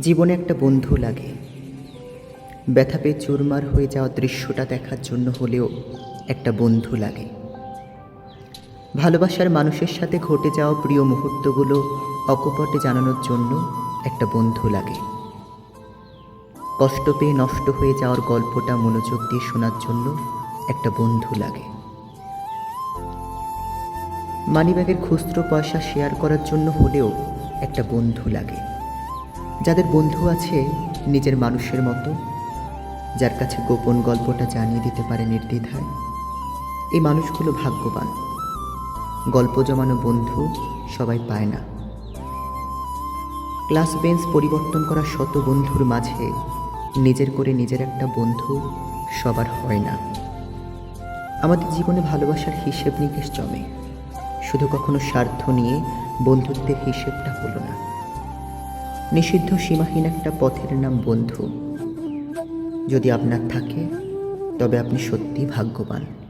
জীবনে একটা বন্ধু লাগে। ব্যথা পেয়ে চুরমার হয়ে যাওয়া দৃশ্যটা দেখার জন্য হলেও একটা বন্ধু লাগে। ভালোবাসার মানুষের সাথে ঘটে যাওয়া প্রিয় মুহূর্তগুলো অকপটে জানানোর জন্য একটা বন্ধু লাগে। কষ্ট পেয়ে নষ্ট হয়ে যাওয়ার গল্পটা মনোযোগ দিয়ে শোনার জন্য একটা বন্ধু লাগে। মানিব্যাগের খুচরো পয়সা শেয়ার করার জন্য হলেও একটা বন্ধু লাগে। যাদের বন্ধু আছে নিজের মানুষের মতো, যার কাছে গোপন গল্পটা জানিয়ে দিতে পারে নির্দ্বিধায়, এই মানুষগুলো ভাগ্যবান। গল্প জমানো বন্ধু সবাই পায় না। ক্লাস বেঞ্চ পরিবর্তন করা শত বন্ধুর মাঝে নিজের করে নিজের একটা বন্ধু সবার হয় না। আমাদের জীবনে ভালোবাসার হিসেব নিকেশ জমে। শুধু কখনো স্বার্থ নিয়ে বন্ধুত্বের হিসেবটা হলো না। নিষিদ্ধ সীমাহীন একটা পথের নাম বন্ধু। যদি আপনার থাকে তবে আপনি সত্যি ভাগ্যবান।